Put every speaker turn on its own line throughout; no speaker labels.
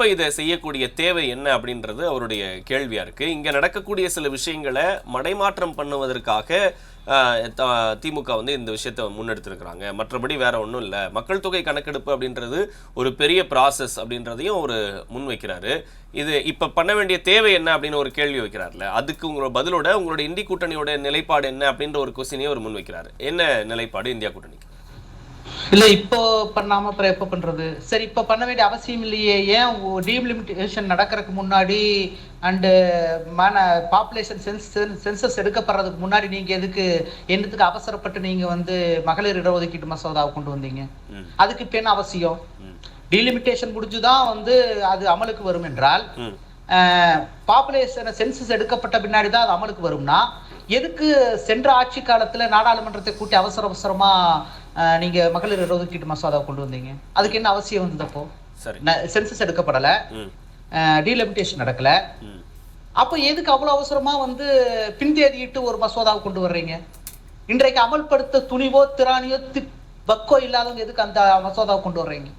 இப்போ இதை செய்யக்கூடிய தேவை என்ன அப்படின்றது அவருடைய கேள்வியாக இருக்குது இங்கே நடக்கக்கூடிய சில விஷயங்களை மடைமாற்றம் பண்ணுவதற்காக த- திமுக வந்து இந்த விஷயத்தை முன்னெடுத்திருக்கிறாங்க. மற்றபடி வேற ஒன்றும் இல்லை. மக்கள் தொகை கணக்கெடுப்பு அப்படின்றது ஒரு பெரிய ப்ராசஸ் அப்படின்றதையும் அவர் முன்வைக்கிறாரு இது இப்போ பண்ண வேண்டிய தேவை என்ன அப்படின்னு ஒரு கேள்வி வைக்கிறார்ல. அதுக்கு உங்களோட பதிலோட உங்களோட இந்தி கூட்டணியோட நிலைப்பாடு என்ன அப்படின்ற ஒரு கொஸ்டினையும் அவர் முன்வைக்கிறாரு என்ன நிலைப்பாடு இந்தியா கூட்டணிக்கு?
இல்ல இப்போ பண்ணாம அப்புறம் எப்ப பண்றது? சரி இப்ப பண்ண வேண்டிய அவசியம் இல்லையே. ஏன் டீலிமிட்டேஷன் நடக்கிறதுக்கு முன்னாடி அண்டு மன பாப்புலேஷன் சென்சஸ் எடுக்கப்படுறதுக்கு முன்னாடி நீங்க எதுக்கு என்னத்துக்கு அவசரப்பட்டு நீங்க வந்து மகளிர் இடஒதுக்கீட்டு மசோதாவை கொண்டு வந்தீங்க. அதுக்கு இப்ப என்ன அவசியம். டீலிமிட்டேஷன் முடிஞ்சுதான் வந்து அது அமலுக்கு வரும் என்றால் பாப்புலேஷன் சென்சஸ் எடுக்கப்பட்ட பின்னாடி தான் அது அமலுக்கு வரும்னா எதுக்கு சென்ற ஆட்சி காலத்துல நாடாளுமன்றத்தை கூட்டி அவசர அவசரமா அஹ், நீங்க மகளிர் இடஒதுக்கீட்டு மசோதாவை கொண்டு வந்தீங்க. அதுக்கு என்ன அவசியம் வந்தது அப்போ?
சரி.
சென்சஸ் எடுக்கப்படல. டீலிமிட்டேஷன் நடக்கல. அப்போ எதுக்கு அவ்வளவு அவசரமா வந்து பின்தேதியிட்டு ஒரு மசோதாவை கொண்டு வர்றீங்க? இன்றைக்கு அமல்படுத்த துணிவோ திராணியோ பக்கோ இல்லாதவங்க எதுக்கு அந்த மசோதாவை கொண்டு வர்றீங்க?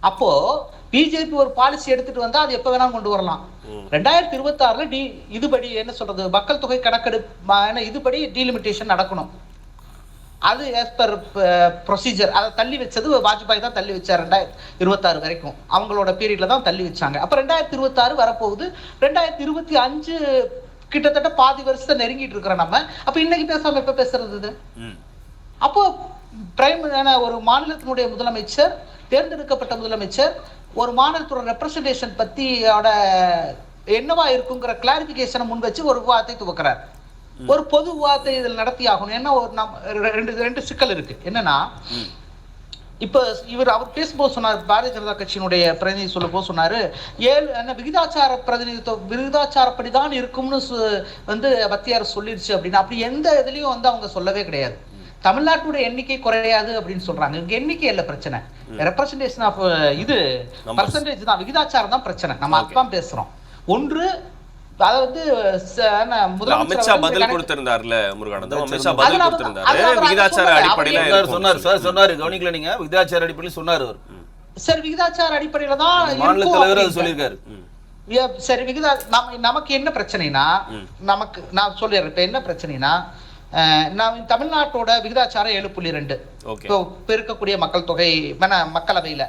அப்போ பிஜேபி ஒரு பாலிசி எடுத்துட்டு வந்தா அது எப்ப வேணா கொண்டு வரலாம். ரெண்டாயிரத்தி இருபத்தி ஆறுல டி இதுபடி என்ன சொல்றது? மக்கள் தொகை கணக்கெடுப்பு இதுபடி டீலிமிட்டேஷன் நடக்கணும். அது as per ப்ரொசீஜர் அதை தள்ளி வச்சது வாஜ்பாய் தான் தள்ளி வச்சார் ரெண்டாயிரத்தி இருபத்தாறு வரைக்கும். அவங்களோட பீரியட்ல தான் தள்ளி வச்சாங்க. அப்ப ரெண்டாயிரத்தி இருபத்தாறு வரப்போகுது. ரெண்டாயிரத்தி இருபத்தி அஞ்சு கிட்டத்தட்ட பாதி வருஷத்தை நெருங்கிட்டு இருக்கிறோம் நம்ம. அப்ப இன்னைக்கு பேசாம எப்ப பேசுறது அப்போ பிரைம் ஒரு மாநிலத்தினுடைய முதலமைச்சர் தேர்ந்தெடுக்கப்பட்ட முதலமைச்சர் ஒரு மாநிலத்தோட ரெப்ரசன்டேஷன் பத்தியோட என்னவா இருக்குங்கிற கிளாரிபிகேஷனை முன் வச்சு ஒரு விவாதத்தை துவக்கிறார். ஒரு பொது விவாதத்தை இதில் நடத்தி ஆகணும் ஏன்னா ஒரு நம் ரெண்டு ரெண்டு சிக்கல் இருக்கு. என்னன்னா இப்ப இவர் அவர் பேசும்போது சொன்னார் பாரதிய ஜனதா கட்சியினுடைய பிரதிநிதி சொல்லும் போது சொன்னாரு ஏழு என்ன விகிதாச்சார பிரதிநிதித்துவம் விகிதாச்சாரப்படி தான் இருக்கும்னு வந்து மத்திய அரசு சொல்லிருச்சு அப்படின்னு. அப்படி எந்த இதுலயும் வந்து அவங்க சொல்லவே கிடையாது. தமிழ்நாட்டுடைய எண்ணிக்கை குறையாது அப்படின்னு சொல்றாங்க. இங்க எண்ணிக்கை இல்ல பிரச்சனை. ரெப்ரசன்டேஷன் ஆஃப் இது. பர்சன்டேஜ் தான் விகிதாச்சாரம் தான் பிரச்சனை. நம்ம. அதுதான் பேசுறோம். ஒன்று
இல்ல,
முதலமைச்சர்
அமித்ஷா பதில் கொடுத்திருந்தார்ல முருகானந்தம்? அமித்ஷா
அது
பதில்
அவர்
கொடுத்திருந்தாரு.
அது அவர்
விகிதாச்சார. அடிப்படையில
சொன்னாரு, சார் சொன்னாரு கவனிக்கல நீங்க? விகிதாச்சார அடிப்படையில் சொன்னாரு அவர்.
சரி விகிதாச்சார அடிப்படையில தான்
மாநில தலைவர் அது. சொல்லியிருக்காரு.
சரி விகிதா நம்ம நமக்கு என்ன பிரச்சனைனா. நமக்கு நான் சொல்லிடுறேன். இப்ப என்ன பிரச்சனைனா நான் தமிழ்நாட்டோட விகிதாச்சாரம் ஏழு புள்ளி ரெண்டு. இப்போ இருக்கக்கூடிய மக்கள் தொகை மன மக்களவையில.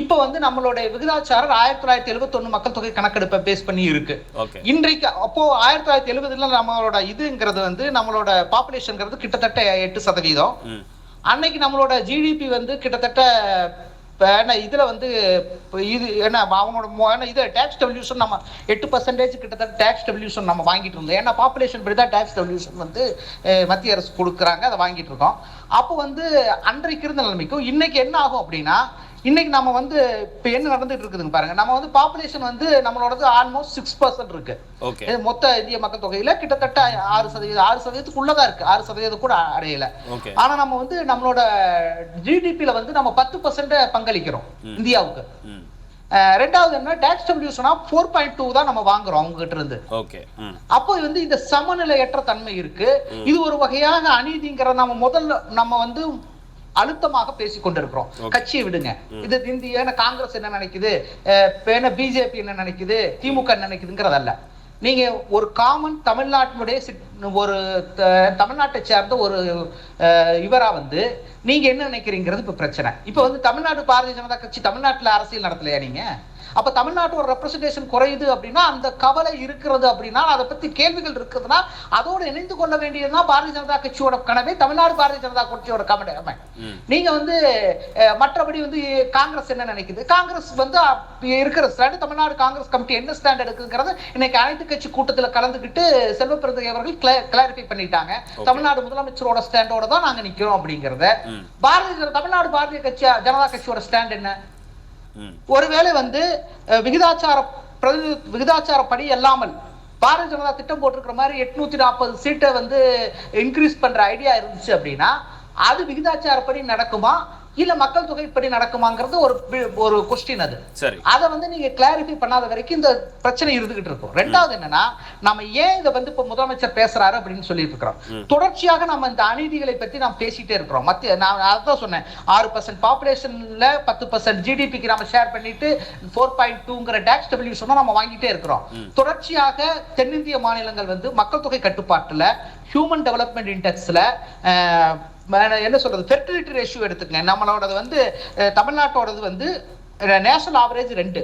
இப்ப வந்து நம்மளுடைய விகிதாச்சாரம் ஆயிரத்தி தொள்ளாயிரத்தி எழுபத்தொன்னு மக்கள் தொகை கணக்கெடுப்பை பேஸ் பண்ணி இருக்கு. இன்றைக்கு அப்போ ஆயிரத்தி தொள்ளாயிரத்தி எழுபதுல நம்மளோட இதுங்கிறது வந்து நம்மளோட பாப்புலேஷன்ங்கிறது கிட்டத்தட்ட எட்டு சதவீதம். அன்னைக்கு நம்மளோட ஜிடிபி வந்து கிட்டத்தட்ட என்ன இதுல வந்து இது என்ன அவங்களோட இது டேக்ஸ் டெவல்யூஷன் நம்ம எட்டு பர்சன்டேஜ் கிட்டத்தட்ட டேக்ஸ் டெவல்யூஷன் நம்ம வாங்கிட்டு இருந்தோம். ஏன்னா பாப்புலேஷன் படி தான் டேக்ஸ் டெவல்யூஷன் வந்து மத்திய அரசு கொடுக்குறாங்க அதை வாங்கிட்டு இருக்கோம். அப்போ வந்து அன்றைக்கு இருந்த நிலைமைக்கும் இன்னைக்கு என்ன ஆகும் அப்படின்னா இன்னைக்கு நம்ம வந்து இப்ப என்ன நடந்துட்டு இருக்குதுங்க பாருங்க. நம்ம வந்து பாப்புலேஷன் வந்து நம்மளோடது ஆல்மோஸ்ட் சிக்ஸ் பர்சன்ட் இருக்கு. மொத்த இந்திய மக்கள் தொகையில கிட்டத்தட்ட ஆறு சதவீதம் ஆறு சதவீதத்துக்குள்ளதான் இருக்கு. ஆறு சதவீதம் கூட அடையல. ஆனா நம்ம வந்து நம்மளோட ஜிடிபில வந்து நம்ம பத்து பர்சன்ட் பங்களிக்கிறோம் இந்தியாவுக்கு. ரெண்டாவது என்ன? டாக்ஸ் டபிள்யூஷனா ஃபோர் பாயிண்ட் டூ தான் நம்ம வாங்குறோம் அவங்க கிட்ட இருந்து
ஓகே
அப்போ வந்து இந்த சமநிலையற்ற தன்மை இருக்கு. இது ஒரு வகையான அநீதிங்கிற நம்ம முதல்ல நம்ம வந்து அழுத்தமாக பேசிக் கொண்டிருக்கிறோம். கட்சியை விடுங்க. இது இந்திய காங்கிரஸ் என்ன நினைக்குது? பிஜேபி என்ன நினைக்குது? திமுக என்ன நினைக்குதுங்கிறதல்ல நீங்க ஒரு காமன் தமிழ்நாட்டினுடைய ஒரு தமிழ்நாட்டை சேர்ந்த ஒரு இவரா வந்து நீங்க என்ன நினைக்கிறீங்கிறது இப்ப பிரச்சனை. இப்ப வந்து தமிழ்நாடு பாரதிய ஜனதா கட்சி தமிழ்நாட்டுல அரசியல் நடத்தலையா நீங்க? அப்ப தமிழ்நாட்டோட ரெப்ரசன்டேஷன் குறையுது அப்படின்னா அந்த கவலை இருக்கிறது அப்படின்னா அதை பத்தி கேள்விகள் இருக்குதுன்னா அதோட இணைந்து கொள்ள வேண்டியதுதான் பாரதிய ஜனதா கட்சியோட கடமை தமிழ்நாடு பாரதிய ஜனதா கட்சியோட கடமை. நீங்க வந்து மற்றபடி வந்து காங்கிரஸ் என்ன நினைக்குது? காங்கிரஸ் வந்து இருக்கிற ஸ்டாண்ட் தமிழ்நாடு காங்கிரஸ் கமிட்டி என்ன ஸ்டாண்ட் எடுக்குங்கிறது இன்னைக்கு அனைத்து கட்சி கூட்டத்துல கலந்துக்கிட்டு செல்வ பிறந்தகை அவர்கள் கிளாரிஃபை பண்ணிட்டாங்க. தமிழ்நாடு முதலமைச்சரோட ஸ்டாண்டோட தான் நாங்க நிக்கிறோம் அப்படிங்கறத. பாரதிய தமிழ்நாடு பாரதிய கட்சி ஜனதா கட்சியோட ஸ்டாண்ட் என்ன? ஒருவேளை வந்து விகிதாச்சார பிரதி விகிதாச்சாரப்படி அல்லாமல் பாரதிய ஜனதா திட்டம் போட்டிருக்கிற மாதிரி எட்நூத்தி நாற்பது சீட்டை வந்து இன்க்ரீஸ் பண்ற ஐடியா இருந்துச்சு அப்படின்னா அது விகிதாச்சாரப்படி நடக்குமா? இல்ல மக்கள் தொகை இப்படி நடக்குமாங்கிறது ஒரு ஒரு கொஸ்டின் அது. அதை வந்து நீங்க கிளாரிஃபை பண்ணாத வரைக்கும் இந்த பிரச்சனை இருந்துகிட்டு இருக்கும். ரெண்டாவது என்னன்னா நம்ம ஏன் இதை வந்து இப்ப முதலமைச்சர் பேசுறாரு அப்படின்னு சொல்லிட்டு இருக்கிறோம் தொடர்ச்சியாக நம்ம இந்த அநீதிகளை பத்தி நாம் பேசிட்டே இருக்கிறோம். மத்திய நான் அதான் சொன்னேன். ஆறு பர்சன்ட் பாப்புலேஷன்ல பத்து பர்சன்ட் ஜிடிபிக்கு நம்ம ஷேர் பண்ணிட்டு ஃபோர் பாயிண்ட் டூங்கிற டேக்ஸ் டபிள்யூ சொன்னா நம்ம வாங்கிட்டே இருக்கிறோம். தொடர்ச்சியாக தென்னிந்திய மாநிலங்கள் வந்து மக்கள் தொகை கட்டுப்பாட்டுல ஹியூமன் டெவலப்மெண்ட் இண்டெக்ஸ்ல என்ன சொல்றது ஃபெர்டிலிட்டி ரேஷியோ எடுத்துக்கங்க. நம்மளோடது வந்து தமிழ்நாட்டோடது வந்து நேஷனல் ஆவரேஜ் ரெண்டு.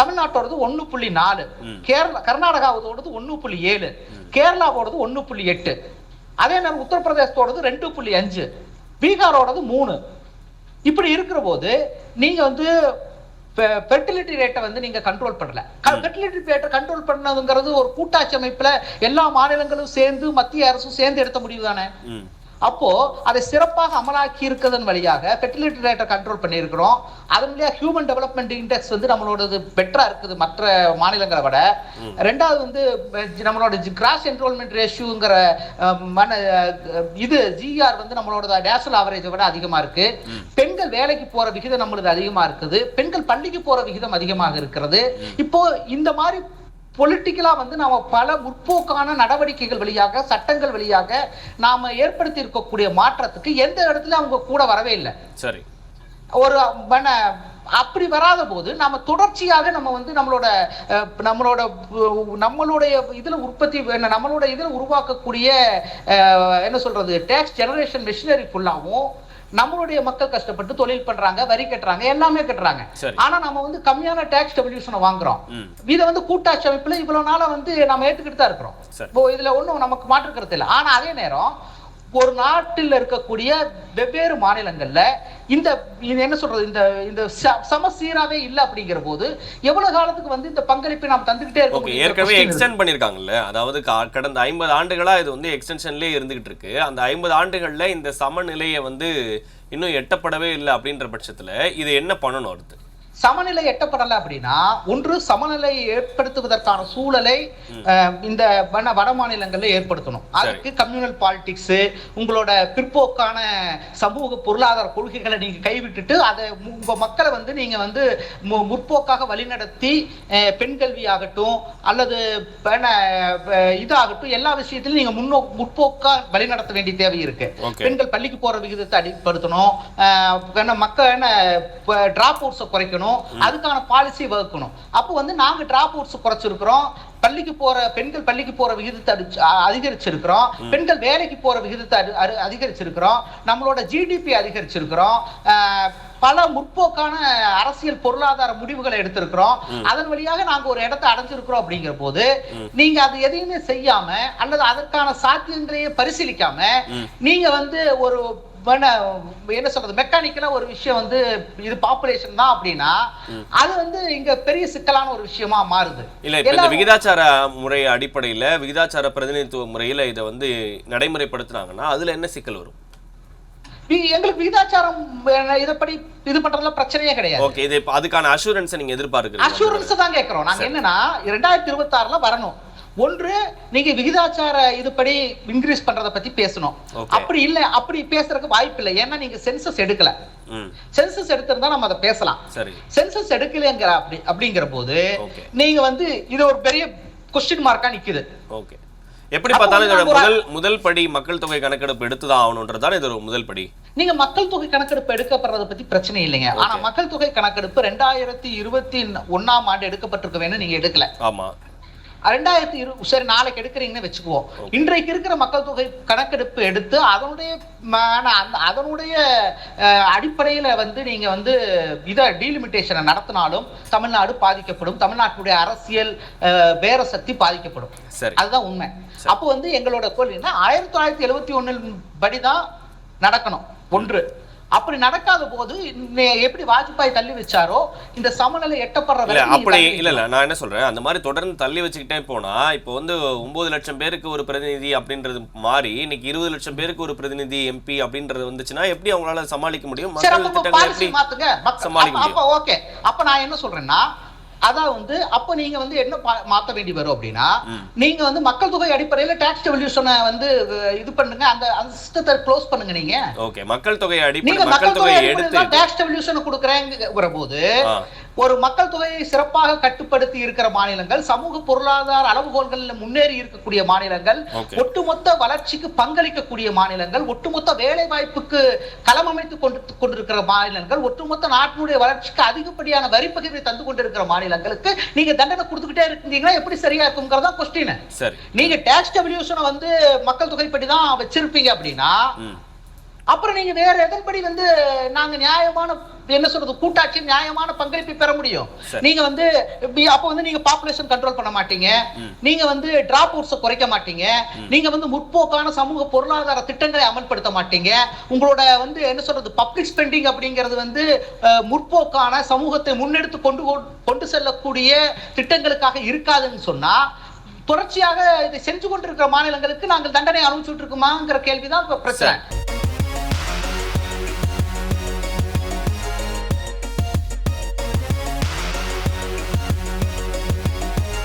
தமிழ்நாட்டோடது ஒண்ணு புள்ளி நாலு. கேரளா கர்நாடகாவோடது ஒண்ணு புள்ளி ஏழு. கேரளாவோடது ஒண்ணு புள்ளி எட்டு. அதே நேரம் உத்தரப்பிரதேசத்தோடது ரெண்டு புள்ளி அஞ்சு. பீகாரோடது மூணு. இப்படி இருக்கிற போது நீங்க வந்து ஃபெர்டிலிட்டி ரேட்டை வந்து நீங்க கண்ட்ரோல் பண்ணல. ஃபெர்டிலிட்டி ரேட்டை கண்ட்ரோல் பண்ணதுங்கிறது ஒரு கூட்டாட்சி அமைப்புல எல்லா மாநிலங்களும் சேர்ந்து மத்திய அரசும் சேர்ந்து எடுத்த முடிவு தானே அப்போ அதை சிறப்பாக அமலாக்கி இருக்கிறதன் வழியாக ஃபெர்டிலிட்டி ரேட்டை கண்ட்ரோல் பண்ணியிருக்கிறோம். அதன் வழியாக ஹியூமன் டெவலப்மெண்ட் இண்டெக்ஸ் வந்து நம்மளோடது பெட்டரா இருக்குது மற்ற மாநிலங்களை விட. ரெண்டாவது வந்து நம்மளோட கிராஸ் என்ரோல்மெண்ட் ரேஷியோங்கிற இது ஜிஆர் வந்து நம்மளோட நேஷனல் ஆவரேஜை விட அதிகமா இருக்கு. பெண்கள் வேலைக்கு போற விகிதம் நம்மளது அதிகமா இருக்குது. பெண்கள் பள்ளிக்கு போற விகிதம் அதிகமாக இருக்கிறது. இப்போ இந்த மாதிரி பொலிட்டிக்கலா வந்து நாம பல முற்போக்கான நடவடிக்கைகள் வழியாக சட்டங்கள் வழியாக நாம ஏற்படுத்தி இருக்கக்கூடிய மாற்றத்துக்கு எந்த இடத்துல அவங்க கூட வரவே இல்லை.
சரி.
ஒரு மன அப்படி வராத போது நாம தொடர்ச்சியாக நம்ம வந்து நம்மளோட நம்மளோட நம்மளுடைய இதுல உற்பத்தி என்ன, நம்மளோட இதுல உருவாக்கக்கூடிய என்ன சொல்றது டேக்ஸ் ஜெனரேஷன் மிஷினரி ஃபுல்லாவும் நம்மளுடைய மக்கள் கஷ்டப்பட்டு தொழில் பண்றாங்க வரி கட்டுறாங்க எல்லாமே கட்டுறாங்க. ஆனா நம்ம வந்து கம்மியான டேக்ஸ் டெபிலியூஷனை வாங்குறோம். இதை வந்து கூட்டாட்சி அமைப்புல இவ்வளவு நாளா வந்து நம்ம ஏற்றுக்கிட்டு தான் இருக்கிறோம். இப்போ இதுல ஒண்ணும் நமக்கு மாற்று கருத்து இல்லை ஆனா அதே நேரம் ஒரு நாட்டில் இருக்கக்கூடிய வெவ்வேறு மாநிலங்கள்ல இந்த இது என்ன சொல்றது இந்த இந்த சமசீராவே இல்ல அப்படிங்கிற போது எவ்வளவு காலத்துக்கு வந்து இந்த பங்களிப்பை நாம் தந்துகிட்டே இருக்க
ஓகே
முடியுங்கிற
ஏற்கனவே. எக்ஸ்டெண்ட் பண்ணியிருக்காங்கல்ல. அதாவது கடந்த ஐம்பது ஆண்டுகளா இது வந்து எக்ஸ்டென்ஷன்லேயே இருந்துகிட்டு இருக்கு. அந்த ஐம்பது ஆண்டுகள்ல இந்த சமநிலையை வந்து இன்னும் எட்டப்படவே இல்லை அப்படின்ற பட்சத்துல இது என்ன பண்ணணும் அடுத்து?
சமநிலை எட்டப்படல அப்படின்னா ஒன்று சமநிலை ஏற்படுத்துவதற்கான சூழலை இந்த வட வட மாநிலங்கள்ல ஏற்படுத்தணும். அதுக்கு கம்யூனல் பாலிடிக்ஸ் உங்களோட பிற்போக்கான சமூக பொருளாதார கொள்கைகளை நீங்க கைவிட்டுட்டு அதை உங்க மக்களை வந்து நீங்க வந்து மு- முற்போக்காக வழிநடத்தி பெண் கல்வி ஆகட்டும் அல்லது இதாகட்டும் எல்லா விஷயத்திலும் நீங்க முன்னோ முற்போக்கா வழிநடத்த வேண்டிய தேவை இருக்கு. பெண்கள் பள்ளிக்கு போற விகிதத்தை அடிப்படுத்தணும். மக்கள் என்ன டிராப் அவுட்ஸை குறைக்கணும். அதுக்கான பாலிசி வகுக்கணும். அப்போ வந்து நாங்க டிராப் அவுட்ஸ் குறைச்சிருக்கிறோம். பள்ளிக்கு போற பெண்கள் பள்ளிக்கு போற விகிதத்தை அடிச்சு அதிகரிச்சிருக்கிறோம். பெண்கள் வேலைக்கு போற விகிதத்தை அதிகரிச்சிருக்கிறோம். நம்மளோட ஜிடிபி அதிகரிச்சிருக்கிறோம். பல முற்போக்கான அரசியல் பொருளாதார முடிவுகளை எடுத்திருக்கிறோம். அதன் வழியாக நாங்க ஒரு இடத்தை அடைஞ்சிருக்கிறோம் அப்படிங்கிற போது நீங்க அது எதையுமே செய்யாம அல்லது அதற்கான சாத்தியங்களையே பரிசீலிக்காம நீங்க வந்து ஒரு என்ன சொல்றது மெக்கானிக்கலா ஒரு விஷயம் வந்து இது பாப்புலேஷன் தான் அப்படின்னா அது வந்து இங்க பெரிய சிக்கலான ஒரு விஷயமா மாறுது.
இல்ல இப்ப இந்த விகிதாச்சார முறை அடிப்படையில விகிதாச்சார பிரதிநிதித்துவ முறையில இதை வந்து நடைமுறைப்படுத்துனாங்கன்னா அதுல என்ன சிக்கல் வரும்?
எங்களுக்கு விகிதாச்சாரம் இதப்படி இது பண்றதுல பிரச்சனையே கிடையாது.
ஓகே இது அதுக்கான அஷூரன்ஸை நீங்க எதிர்பார்க்கிறீங்க
அஷூரன்ஸ் தான் கேட்கிறோம். நாங்க என்னன்னா இரண்டாயிரத்தி இருபத்தி ஆறுல வரணும். ஒன்று நீங்க விகிதாச்சார இதுபடி இன்க்ரீஸ் பண்றத பத்தி பேசணும். அப்படி இல்ல அப்படி பேசுறதுக்கு வாய்ப்பு இல்லை. ஏன்னா நீங்க சென்சஸ் எடுக்கல. சென்சஸ் எடுத்திருந்தா நம்ம அதை பேசலாம். சென்சஸ் எடுக்கலைங்கிற அப்படி அப்படிங்கிற போது. நீங்க வந்து இது ஒரு பெரிய கொஸ்டின் மார்க்கா நிக்குது.
ஓகே எப்படி பார்த்தாலும் முதல் முதல் படி மக்கள் தொகை கணக்கெடுப்பு எடுத்துதான் ஆகணுன்றதுதான் இது ஒரு முதல் படி.
நீங்க மக்கள் தொகை கணக்கெடுப்பு எடுக்கப்படுறத பத்தி பிரச்சனை இல்லைங்க. ஆனா மக்கள் தொகை கணக்கெடுப்பு ரெண்டாயிரத்தி இருபத்தி ஒண்ணாம் ஆண்டு எடுக்கப்பட்டிருக்க வேணும் நீங்க எடுக்கல.
ஆமா.
ரெண்டாயிரத்தி இரு சரி நாளைக்கு எடுக்கிறீங்கன்னு வச்சுக்குவோம். இன்றைக்கு இருக்கிற மக்கள் தொகை கணக்கெடுப்பு எடுத்து அதனுடைய அந்த அதனுடைய அடிப்படையில வந்து நீங்க வந்து இதை டீலிமிட்டேஷனை நடத்தினாலும் தமிழ்நாடு பாதிக்கப்படும். தமிழ்நாட்டுடைய அரசியல் பேர சக்தி பாதிக்கப்படும்.
சரி.
அதுதான் உண்மை. அப்போ வந்து எங்களோட கொள்கைன்னா ஆயிரத்தி தொள்ளாயிரத்தி எழுபத்தி ஒண்ணில் படிதான் நடக்கணும். ஒன்று. அப்படி நடக்காத போது எப்படி வாஜ்பாய் தள்ளி வச்சாரோ இந்த சமநிலை எட்டப்படுற
இல்ல
வரைக்கும் நீ
அப்படி இல்ல இல்ல. நான் என்ன சொல்றேன்? அந்த மாதிரி தொடர்ந்து தள்ளி வச்சுக்கிட்டே போனா இப்போ வந்து ஒன்பது லட்சம் பேருக்கு ஒரு பிரதிநிதி அப்படின்றது மாறி இன்னைக்கு இருபது லட்சம் பேருக்கு ஒரு பிரதிநிதி எம்பி அப்படின்றது வந்துச்சுன்னா எப்படி அவங்களால சமாளிக்க முடியும்? சமாளிக்க
ஓகே அப்ப நான் என்ன சொல்றேன்னா அதான் வந்து அப்ப நீங்க வந்து என்ன மாத்த வேண்டி வரும் அப்படின்னா நீங்க வந்து மக்கள் தொகை அடிப்படையில டாக்ஸ் டெவல்யூஷனை வந்து இது பண்ணுங்க. அந்த அந்த சிஸ்டத்தை க்ளோஸ் பண்ணுங்க நீங்க.
ஓகே மக்கள் தொகை அடிப்படை
நீங்க
மக்கள்
தொகை
எடுத்து
அடிப்படையில் டாக்ஸ் டெவல்யூஷனை கொடுக்குறேங்கிற போது. ஒரு மக்கள் தொகையை சிறப்பாக கட்டுப்படுத்தி இருக்கிற மாநிலங்கள் சமூக பொருளாதார அளவுகோல்களில் முன்னேறி இருக்கக்கூடிய மாநிலங்கள். ஒட்டுமொத்த வளர்ச்சிக்கு பங்களிக்கக்கூடிய மாநிலங்கள் ஒட்டுமொத்த வேலை வாய்ப்புக்கு களமமைத்து கொண்டு கொண்டிருக்கிற மாநிலங்கள் ஒட்டுமொத்த நாட்டினுடைய வளர்ச்சிக்கு அதிகப்படியான வரி பகிர்வை தந்து கொண்டிருக்கிற மாநிலங்களுக்கு நீங்க தண்டனை கொடுத்துக்கிட்டே இருக்கீங்கன்னா எப்படி சரியா இருக்குங்கிறதா கொஸ்டின்
சரி.
நீங்க டாக்ஸ் டெவல்யூஷனை வந்து மக்கள் தொகைப்படி தான் வச்சிருப்பீங்க அப்படின்னா அப்புறம் நீங்க வேற எதன்படி வந்து நாங்க நியாயமான என்ன சொல்றது கூட்டாட்சி நியாயமான பங்களிப்பை பெற முடியும். நீங்க வந்து அப்ப வந்து நீங்க பாப்புலேஷன் கண்ட்ரோல் பண்ண மாட்டீங்க. நீங்க வந்து டிராப் அவுட்ஸை குறைக்க மாட்டீங்க. நீங்க வந்து முற்போக்கான சமூக பொருளாதார திட்டங்களை அமல்படுத்த மாட்டீங்க. உங்களோட வந்து என்ன சொல்றது பப்ளிக் ஸ்பெண்டிங் அப்படிங்கிறது வந்து முற்போக்கான சமூகத்தை முன்னெடுத்து கொண்டு கொண்டு செல்லக்கூடிய திட்டங்களுக்காக இருக்காதுன்னு சொன்னா தொடர்ச்சியாக இதை செஞ்சு கொண்டிருக்கிற மாநிலங்களுக்கு நாங்கள் தண்டனை அனுபவிச்சுட்டு இருக்குமாங்கிற கேள்விதான் பிரச்சனை.